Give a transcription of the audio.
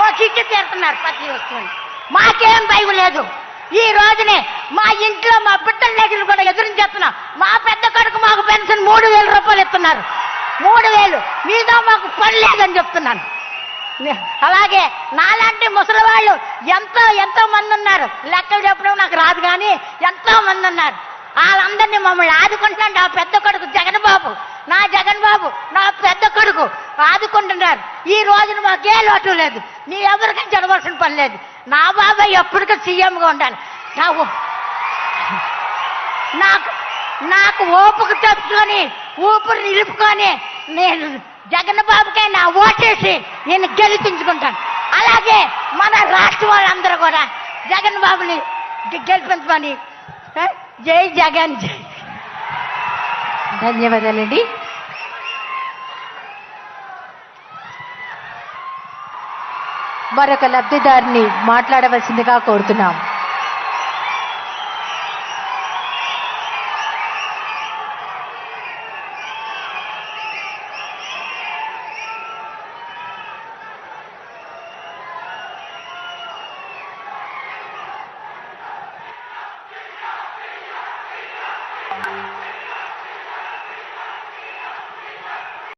ఓ తీరుతున్నారు ప్రతి వస్తువుని. మాకేం భయం లేదు. ఈ రోజునే మా ఇంట్లో మా బిడ్డల దగ్గర కూడా ఎదురించేస్తున్నాం మా పెద్ద కొడుకు మాకు పెన్షన్ మూడు వేల రూపాయలు ఇస్తున్నారు. మూడు వేలు. మీతో మాకు పని లేదని చెప్తున్నాను. అలాగే నాలాంటి ముసలి వాళ్ళు ఎంతో ఎంతో మంది ఉన్నారు. లెక్కలు చెప్పడం నాకు రాదు కానీ ఎంతో మంది ఉన్నారు. వాళ్ళందరినీ మమ్మల్ని ఆదుకుంటున్నాడు ఆ పెద్ద కొడుకు జగన్ బాబు నా జగన్ బాబు నా మాకు ఆదుకుంటున్నారు. ఈ రోజున మాకే లోటు లేదు. నీ ఎవరికీ జరగవలసిన పని లేదు. నా బాబాయ్ ఎప్పటికీ సీఎంగా ఉండాలి. నా నాకు నాకు ఓపుకు తెచ్చుకొని ఊపిరి నిలుపుకొని నేను జగన్ బాబుకే నా ఓటేసి నేను గెలిపించుకుంటాను. అలాగే మన రాష్ట్ర వాళ్ళందరూ కూడా జగన్ బాబుని గెలిపించమని. జై జగన్ జై. ధన్యవాదాలండి. మరొక లబ్ధిదారిని మాట్లాడవలసిందిగా కోరుతున్నాం